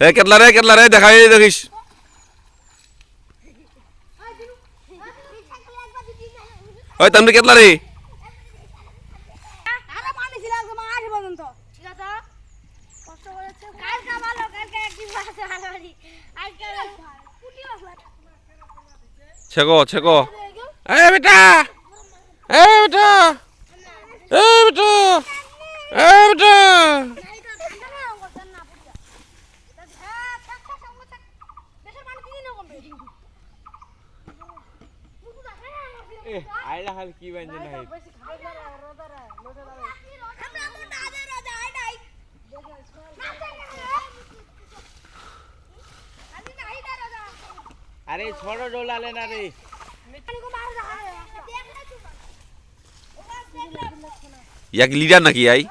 এ কেটলা রে কেটলা রে, দেখাই, দেখিস। ওই তুমি কেটলা রে। আরে পানি ছিল একদম আজ পর্যন্ত आयला हाल की जाना है अरे छोड़ो डोला लेना रे। यक लीडर न की आई।